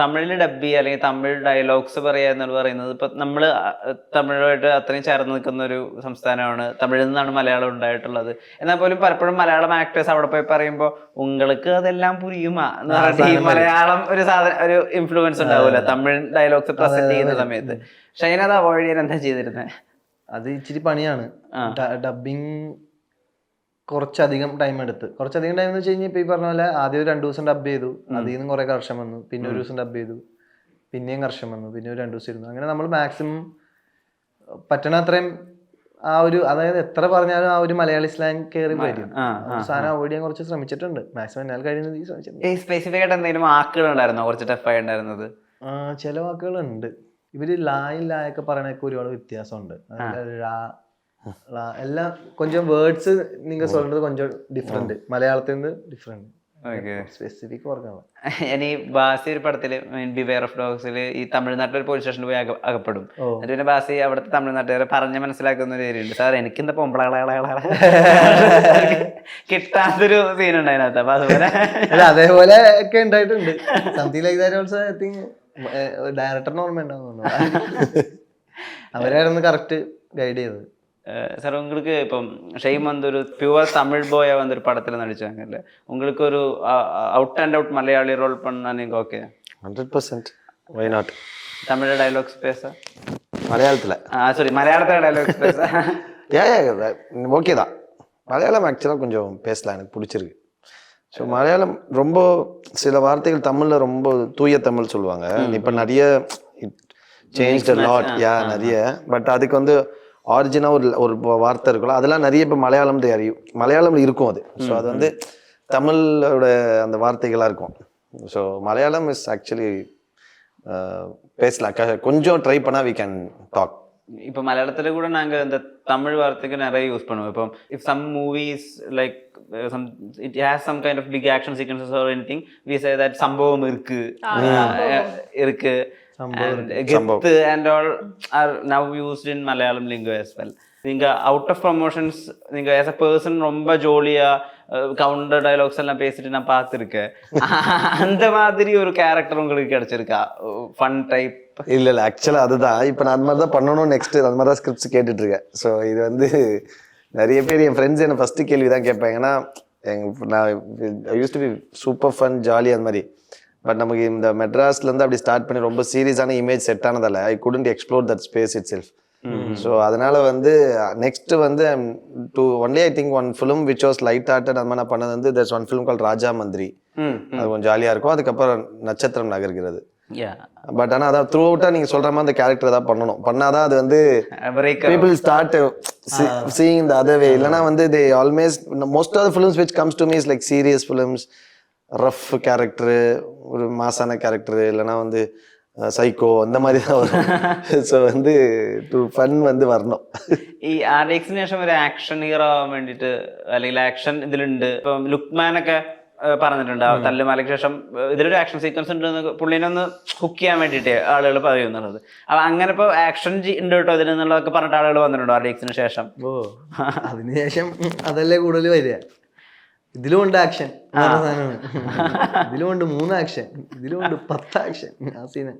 തമിഴിൽ ഡബ് ചെയ്യുക അല്ലെങ്കിൽ തമിഴ് ഡയലോഗ്സ് പറയുക എന്ന് പറയുന്നത് ഇപ്പൊ നമ്മൾ തമിഴുമായിട്ട് അത്രയും ചേർന്ന് നിൽക്കുന്ന ഒരു സംസ്ഥാനമാണ്. തമിഴിൽ നിന്നാണ് മലയാളം ഉണ്ടായിട്ടുള്ളത്. എന്നാൽ പോലും പലപ്പോഴും മലയാളം ആക്ടേഴ്സ് അവിടെ പോയി പറയുമ്പോൾ ഉങ്ങൾക്ക് അതെല്ലാം പുരിയുമാ? എന്ന് പറഞ്ഞിട്ട് ഈ മലയാളം ഒരു സാധനം ഒരു ഇൻഫ്ലുവൻസ് ഉണ്ടാവില്ല തമിഴ് ഡയലോഗ്സ് പ്രസന്റ് ചെയ്യുന്ന സമയത്ത്. പക്ഷെ അതിനത് അവോയ്ഡ് ചെയ്യാൻ എന്താ ചെയ്തിരുന്നത് അത് ഇച്ചിരി പണിയാണ്. ഡബിങ് കുറച്ചധികം ടൈം എടുത്ത്. കുറച്ചധികം ടൈം എന്ന് വെച്ച് കഴിഞ്ഞാൽ ഇപ്പൊ ഈ പറഞ്ഞ പോലെ ആദ്യം ഒരു രണ്ടു ദിവസം ഡബ് ചെയ്തു. അതിൽ നിന്ന് കുറെ കർഷം വന്നു. പിന്നെ ഒരു ദിവസം ഡബ് ചെയ്തു. പിന്നെയും കർഷം വന്നു. പിന്നെ ഒരു രണ്ടു ദിവസം ഇരുന്നു. അങ്ങനെ നമ്മൾ മാക്സിമം പറ്റണ അത്രയും ആ ഒരു അതായത് എത്ര പറഞ്ഞാലും ആ ഒരു മലയാളി സ്ലാങ് കയറി വരും സാധനം അവോയ്ഡ് ചെയ്യാൻ കുറച്ച് ശ്രമിച്ചിട്ടുണ്ട്. മാക്സിമം എന്നാൽ കഴിയുന്നത് ശ്രമിച്ചിട്ടുണ്ട്. സ്പെസിഫിക് ആയിട്ട് എന്തെങ്കിലും വാക്കുകൾ ഉണ്ടായിരുന്നോ? കുറച്ച് ടഫായി ഉണ്ടായിരുന്നത്? ചില വാക്കുകളുണ്ട് ഇവർ ലായും ലായൊക്കെ പറയണൊക്കെ ഒരുപാട് വ്യത്യാസമുണ്ട്. അതായത് ഴ, ള, എല്ലാം കൊഞ്ചം വേർഡ്സ് നിങ്ങൾ சொல்றது കൊഞ്ചം ഡിഫറെന്റ് മലയാളത്തിൽ നിന്ന് ഡിഫറെന്റ് ഓക്കെ സ്പെസിഫിക് പറഞ്ഞാൽ ഇനി ബാസി ഒരു പടത്തില് ബിവെയർ ഓഫ് ഡോഗ്സിൽ ഈ തമിഴ്നാട്ടിൽ ഒരു പോലീസ് സ്റ്റേഷനിൽ പോയി അക- അകപ്പെടും ഓ. എന്നിട്ട് പിന്നെ ബാസി അവിടുത്തെ തമിഴ്നാട്ടുകാരെ പറഞ്ഞ് മനസ്സിലാക്കുന്ന ഒരു ഏരിയുണ്ട് സാർ എനിക്ക് എന്താ പൊമ്പളകളകളകള കിട്ടാത്തൊരു സീൻ ഉണ്ട് അതിനകത്ത് അപ്പൊ അതുപോലെ അല്ല അതേപോലെ ഒക്കെ ഉണ്ടായിട്ടുണ്ട് something like that also I think ഡയറക്ടറിന് ഓർമ്മ ഉണ്ടാവുന്നു അവരായിരുന്നു കറക്റ്റ് ഗൈഡ് ചെയ്തത് சார் உங்களுக்கு இப்போ ஷெய்ம் வந்து ஒரு பியூர் தமிழ் போயா வந்து ஒரு படத்தில் நடிச்சாங்கல்ல உங்களுக்கு ஒரு out and out Malayali role பண்ணா நீங்கள் okay hundred percent why not Tamil dialogues பேச? மலையாளத்தில். சாரி மலையாளத்தில் டைலாக்ஸ் பேச? ஏன் ஓகே தான். மலையாளம் ஆக்சுவலாக கொஞ்சம் பேசலாம் எனக்கு பிடிச்சிருக்கு. ஸோ மலையாளம் ரொம்ப சில வார்த்தைகள் தமிழில் ரொம்ப தூய தமிழ் சொல்லுவாங்க. இப்போ நிறைய சேஞ்ச் லாட் யா நிறைய. பட் அதுக்கு வந்து ஆரிஜினாக ஒரு ஒரு வார்த்தை இருக்குல்ல அதெல்லாம் நிறைய இப்போ மலையாளம் அறியும். மலையாளம் இருக்கும் அது. ஸோ அது வந்து தமிழோட அந்த வார்த்தைகளாக இருக்கும். ஸோ மலையாளம் இஸ் ஆக்சுவலி பேசலாம். கொஞ்சம் ட்ரை பண்ணால் வி கேன் டாக் இப்போ மலையாளத்தில் கூட நாங்கள் இந்த தமிழ் வார்த்தைக்கு நிறைய யூஸ் பண்ணுவோம். இப்போ if some movies like some it has some kind of big action sequences or anything we say that சம்பவம் இருக்கு. அஹ், இருக்கு. and கெத்து and all are now used in Malayalam lingo as well. நீங்க அவுட் ஆஃப் ப்ரொமோஷன்ஸ் நீங்க as a person ரொம்ப ஜோலியா counter dialogues எல்லாம் பேசிட்டு நான் பார்த்துருக்கேன் அந்த மாதிரி ஒரு கேரக்டர் உங்களுக்கு கிடைச்சிருக்கா ஃபன் டைப் இல்ல இல்ல ஆக்சுவலா அதுதான் இப்ப நான் அது மாதிரி தான் பண்ணணும் நெக்ஸ்ட் அது மாதிரி தான் ஸ்கிரிப்ட்ஸ் கேட்டுட்டு இருக்கேன் ஸோ இது வந்து நிறைய பேர் என் ஃப்ரெண்ட்ஸ் என்ன ஃபர்ஸ்ட் கேள்வி தான் கேட்பாங்க ஏன்னா எங்க நான் use to be super fun jolly அந்த மாதிரி பட் நமக்கு இந்த மெட்ராஸ்ல இருந்து அப்படி ஸ்டார்ட் பண்ணி ரொம்ப சீரியஸான image set ஆனதால I couldn't explore that space itself so அதனால வந்து நெக்ஸ்ட் வந்து to only I think one film which was light hearted அந்த மாதிரி நான் பண்ணது வந்து that's one film call Raja Manthiri அது கொஞ்சம் ஜாலியாக இருக்கும். அதுக்கப்புறம் நட்சத்திரம் நகர்கிறது. பட் ஆனால் அதான் த்ரூ அவுட்டாக நீங்கள் சொல்கிற மாதிரி அந்த கேரக்டர் தான் பண்ணணும். பண்ணாதான் அது வந்து பீப்புள் ஸ்டார்ட் சீயிங் இந்த அதர் வே இல்லைனா வந்து they almost most of the films which comes to me like serious films rough character ஒரு மாசான கேரக்டரு இல்லைனா வந்து சைக்கோ அந்த மாதிரி தான் வரும் ஸோ வந்து டு ஃபன் வந்து வரணும் ഈ ആർഡിക്സിന് ശേഷം ഒരു ആക്ഷൻ ഹീറോ ആവാൻ വേണ്ടിയിട്ട് അല്ലെങ്കിൽ ആക്ഷൻ ഇതിലുണ്ട് ഇപ്പം ലുക്മാൻ ഒക്കെ ഏഹ്, പറഞ്ഞിട്ടുണ്ട് ആ തല്ലുമാലയ്ക്ക് ശേഷം ഏഹ്, ഇതിലൊരു ആക്ഷൻ സീക്വൻസ് ഉണ്ട് എന്ന് പുള്ളിനെ ഒന്ന് ഹുക്ക് ചെയ്യാൻ വേണ്ടിയിട്ട് ആളുകൾ പറയുന്നുള്ളത് അപ്പൊ അങ്ങനെ ഇപ്പൊ ആക്ഷൻ ഉണ്ട് കേട്ടോ ഇതിൽ എന്നുള്ളതൊക്കെ പറഞ്ഞിട്ട് ആളുകൾ വന്നിട്ടുണ്ടോ ആർഡിക്സിന് ശേഷം ഓ അതിനുശേഷം അതല്ലേ കൂടുതൽ വരിക ഇതിലും ഉണ്ട് ആക്ഷൻ ഇതിലും ഉണ്ട് മൂന്ന് ആക്ഷൻ ഇതിലും ഉണ്ട് പത്ത് ആക്ഷൻ ആ സീന്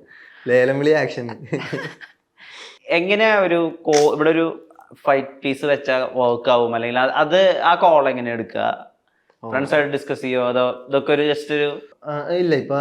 ലേലം വിളി ആക്ഷൻ എങ്ങനെയാ ഒരു കോ ഇവിടെ ഒരു ഫൈറ്റ് പീസ് വെച്ചാൽ വർക്ക് ആവും? അല്ലെങ്കിൽ അത് ആ കോൾ എങ്ങനെ എടുക്കുക? ഫ്രണ്ട്സ് ആയിട്ട് ഡിസ്കസ് ചെയ്യോ അതോ ഇതൊക്കെ ഒരു ജസ്റ്റ് ഒരു ഇല്ല. ഇപ്പൊ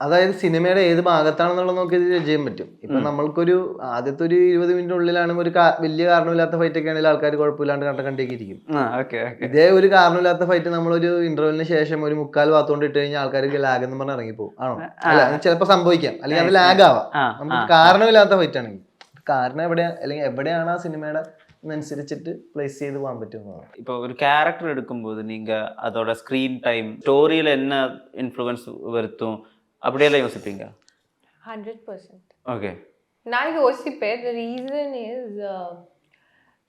അതായത് സിനിമയുടെ ഏത് ഭാഗത്താണെന്നുള്ളത് നോക്കി ജഡ്ജ് ചെയ്യാൻ പറ്റും ഇപ്പൊ നമ്മൾക്കൊരു ആദ്യത്തെ ഒരു ഇരുപത് മിനിറ്റിനുള്ളിലാണെങ്കിൽ ഒരു കാ- വലിയ കാരണമില്ലാത്ത ഫൈറ്റ് ഒക്കെ ആണെങ്കിൽ ആൾക്കാർ കുഴപ്പമില്ലാണ്ട് കണ്ട കണ്ടേക്ക് ഇരിക്കും ആ ഓക്കെ ഓക്കെ ഇതേ ഒരു കാരണമില്ലാത്ത ഫൈറ്റ് നമ്മളൊരു ഇന്റർവെലിന് ശേഷം ഒരു മുക്കാൽ ഭാഗത്തോണ്ട് ഇട്ട് കഴിഞ്ഞാൽ ആൾക്കാർക്ക് ലാഗ് എന്ന് പറഞ്ഞ് ഇറങ്ങിപ്പോകും ആണോ അല്ല അത് ചിലപ്പോ സംഭവിക്കാം അല്ലെങ്കിൽ അത് ലാഗ് ആവാം ആ, നമുക്ക് കാരണമില്ലാത്ത ഫൈറ്റ് ആണെങ്കിൽ കാരണം എവിടെയാ അല്ലെങ്കിൽ എവിടെയാണ് ആ സിനിമയുടെ അനുസരിച്ചിട്ട് പ്ലേസ് ചെയ്ത് പോകാൻ പറ്റുന്നതാണ് இப்போ ஒரு கேரக்டர் எடுக்கும்போது நீங்க அதோட ஸ்க்ரீன் டைம் ஸ்டோரியில என்ன இன்ஃப்ளூயன்ஸ் வருத்தும் அப்படியெல்லாம் யோசிப்பீங்க? ஹண்ட்ரட் பர்சன்ட் ஓகே நான் யோசிப்பேன். ரீசன் இஸ்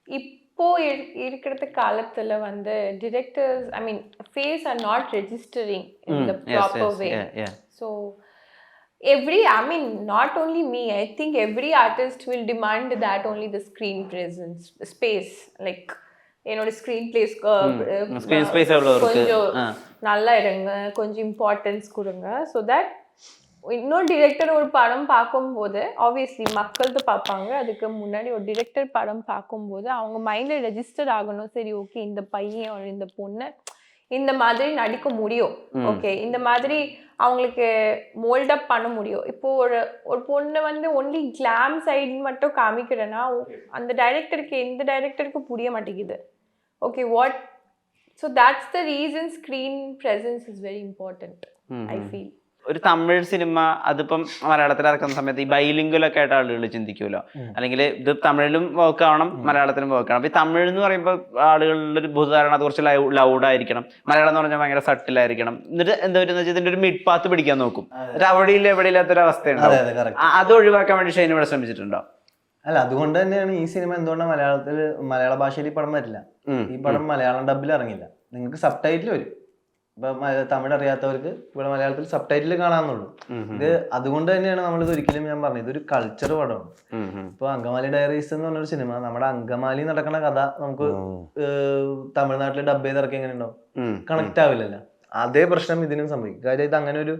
இப்போ இரு- இருக்கிற காலத்துல வந்து directors I mean face are not registering in the proper way so every i mean not only me i think every artist will demand that only the screen presence space like என்னோட screen place Screen space எவ்வளவு இருக்கு? கொஞ்சம். நல்லா இருங்க கொஞ்சம் importance கொடுங்க. So that இன்னொரு director ஒரு படம் பார்க்கும்போது ஆப்வியஸ்லி மக்கள் தான் பார்ப்பாங்க. அதுக்கு முன்னாடி ஒரு டிரெக்டர் படம் பார்க்கும்போது அவங்க மைண்டில் ரெஜிஸ்டர் ஆகணும். சரி ஓகே இந்த பையன் இந்த பொண்ணு இந்த மாதிரி நடிக்க முடியும். ஓகே இந்த மாதிரி அவங்களுக்கு மோல்டப் பண்ண முடியும். இப்போ ஒரு ஒரு பொண்ணை வந்து ஒன்லி கிளாம் சைடு மட்டும் காமிக்கிறேன்னா அந்த டைரக்டருக்கு எந்த டைரக்டருக்கு புரிய மாட்டேங்குது. Okay what so that's the reason screen presence is very important I feel ഒരു തമിഴ് സിനിമ അതിപ്പം മലയാളത്തിൽ ഇറക്കുന്ന സമയത്ത് ഈ ബൈലിംഗലൊക്കെ ആയിട്ട് ആളുകൾ ചിന്തിക്കുമല്ലോ അല്ലെങ്കിൽ ഇത് തമിഴിലും വർക്ക് ആവണം മലയാളത്തിലും വർക്ക് ആവണം. ഈ തമിഴ് എന്ന് പറയുമ്പോൾ ആളുകളുടെ ഒരു ബുധാരണ അത് കുറച്ച് ലൗഡ് ആയിരിക്കണം മലയാളം എന്ന് പറഞ്ഞാൽ ഭയങ്കര സട്ടിലായിരിക്കണം എന്നിട്ട് എന്താ പറയുക വെച്ചാൽ ഇതിന്റെ ഒരു മിഡ് പാത്ത് പിടിക്കാൻ നോക്കും. അവിടെയില്ല എവിടെ ഇല്ലാത്തൊരു അവസ്ഥയുണ്ടാവും. അതെ ഒഴിവാക്കാൻ വേണ്ടി ഷൈൻ ഇവിടെ ശ്രമിച്ചിട്ടുണ്ടോ? അല്ല അതുകൊണ്ട് തന്നെയാണ് ഈ സിനിമ എന്തുകൊണ്ടാണ് മലയാളത്തിൽ മലയാള ഭാഷയിൽ ഈ പടം വരില്ല? ഈ പടം മലയാളം ഡബിൽ ഇറങ്ങില്ല നിങ്ങൾക്ക് സബ് ടൈറ്റിൽ വരും. തമിഴ് അറിയാത്തവർക്ക് ഇവിടെ മലയാളത്തിൽ സബ് ടൈറ്റിൽ കാണാമെന്നുള്ളൂ ഉം, ഇത് അതുകൊണ്ട് തന്നെയാണ് നമ്മളിത് ഒരിക്കലും ഞാൻ പറഞ്ഞത്. ഇതൊരു കൾച്ചർ പടമാണ്. ഇപ്പൊ അങ്കമാലി ഡയറീസ് എന്ന് പറഞ്ഞൊരു സിനിമ നമ്മുടെ അങ്കമാലി നടക്കുന്ന കഥ നമുക്ക് തമിഴ്നാട്ടിൽ ഡബ് ചെയ്ത് ഇറക്കി എങ്ങനെ ഉണ്ടാവും? കണക്ട് ആവില്ലല്ലോ. അതേ പ്രശ്നം ഇതിനും സംഭവിക്കും. കാര്യം ഇത് അങ്ങനെ ഒരു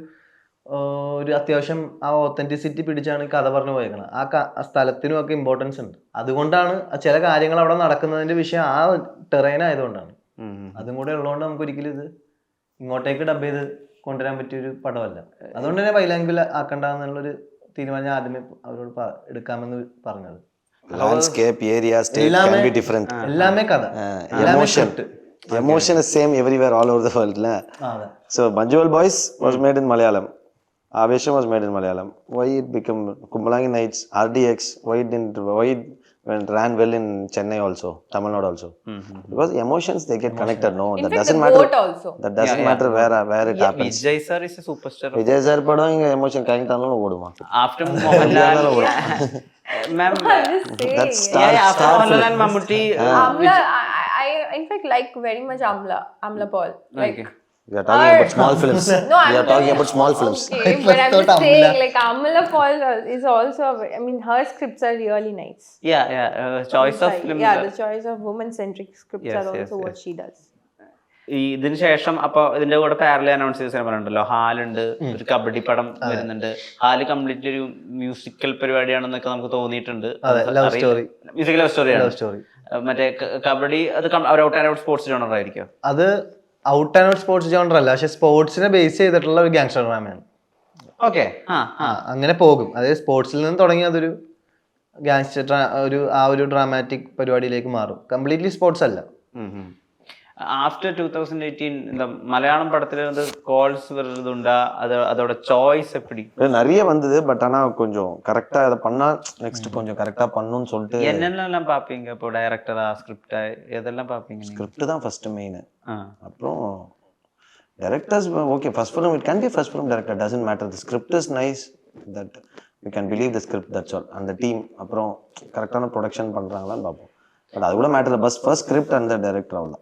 ഒരു അത്യാവശ്യം ആ ഒത്തന്റിസിറ്റി പിടിച്ചാണ് കഥ പറഞ്ഞു പോയേക്കുന്നത് ആ സ്ഥലത്തിനും ഒക്കെ ഇമ്പോർട്ടൻസ് ഉണ്ട്. അതുകൊണ്ടാണ് ചില കാര്യങ്ങൾ അവിടെ നടക്കുന്നതിന്റെ വിഷയം ആ ടെറൈൻ ആയതുകൊണ്ടാണ്. അതും കൂടെ ഉള്ളതുകൊണ്ട് നമുക്ക് ഒരിക്കലും ഇത് ഇങ്ങോട്ടേക്ക് ഡബ് ചെയ്ത് കൊണ്ടുവരാൻ പറ്റിയ ഒരു പടമല്ല. അതുകൊണ്ട് തന്നെ ബൈലാംഗ്വിൽ ആക്കണ്ടെന്നുള്ളൊരു തീരുമാനം ആദ്യമേ അവരോട് എടുക്കാമെന്ന് പറഞ്ഞത്. എല്ലാമേ കഥ. Emotion emotion same everywhere all over the world so Manjummel boys was made in Malayalam Aavesham was made in Malayalam why it become Kumbalangi nights R D X why didn't why when ran well in Chennai also, Tamil Nadu also. Mm-hmm. Because emotions they get Emotional. connected. No, in that fact, doesn't matter. Also. That doesn't yeah, matter yeah. where where it yeah, happens. Vijay sir is a superstar. Vijay sir पढ़ो इंगे emotion कहीं तानों लोग बोलूँ After Mohanlal, ma'am. That's star. Yeah, yeah, after Mohanlal and Mammootty. Amla, I I in fact like very much Amla Amla Paul. Like. Okay. We are talking about small films no, we I'm are talking about small films Okay, but I'm just saying, like Amala falls is also. I mean, her scripts are really nice. yeah yeah uh, choice of films. film yeah, the choice of woman-centric scripts Yes, are also yes, what yes. she does. ഈ ഇതിന് ശേഷം അപ്പൊ ഇതിന്റെ കൂടെ പാരലി announce ചെയ്ത cinema ഉണ്ടല്ലോ ഹാലുണ്ട് ഒരു കബഡി പടം വരുന്നുണ്ട് ഹാൽ കംപ്ലീറ്റ് ഒരു മ്യൂസിക്കൽ പരിപാടിയാണെന്നൊക്കെ നമുക്ക് തോന്നിയിട്ടുണ്ട് love story. മ്യൂസിക്കൽ സ്റ്റോറിയാണ് മറ്റേ കബഡി അത് അവർ out and out sports genre ആയിരിക്കും അത് out and out sports genre അല്ല. പക്ഷെ സ്പോർട്സിനെ ബേസ് ചെയ്തിട്ടുള്ള ഒരു ഗാങ്സ്റ്റർ ഡ്രാമയാണ് ഓക്കെ ആ ആ. ആ, അങ്ങനെ പോകും. അതായത് സ്പോർട്സിൽ നിന്ന് തുടങ്ങി അതൊരു ഗാങ്സ്റ്റർ ഒരു ആ ഒരു ഡ്രാമാറ്റിക് പരിപാടിയിലേക്ക് മാറും. കംപ്ലീറ്റ്ലി സ്പോർട്സ് അല്ല. ആഫ്റ്റർ ടൂ തൗസൻഡ് എയ്റ്റീൻ இந்த மலையாளம் படத்துல வந்து கால்ஸ் வருது உண்டா அது அதோட சாய்ஸ் எப்படி இது நிறைய வந்தது பட் ஆனா கொஞ்சம் கரெக்டா இதை பண்ணா நெக்ஸ்ட் கொஞ்சம் கரெக்டா பண்ணணும்னு சொல்லிட்டு என்னென்னலாம் பார்ப்பீங்க இப்போ டைரக்டரா ஸ்கிரிப்டா எதெல்லாம் பார்ப்பீங்க நீங்க ஸ்கிரிப்ட் தான் ஃபர்ஸ்ட் மெயின் ஆ அப்புறம் directors okay first film it can be first film director doesn't matter the script is nice that you can believe the script that's all அந்த டீம் அப்புறம் கரெக்டான ப்ரொடக்ஷன் பண்ணுறாங்களான்னு பார்ப்போம் பட் அது கூட மேட்டர் பஸ் ஃபர்ஸ்ட் ஸ்கிரிப்ட் அந்த டேரக்டர் அவ்வளோ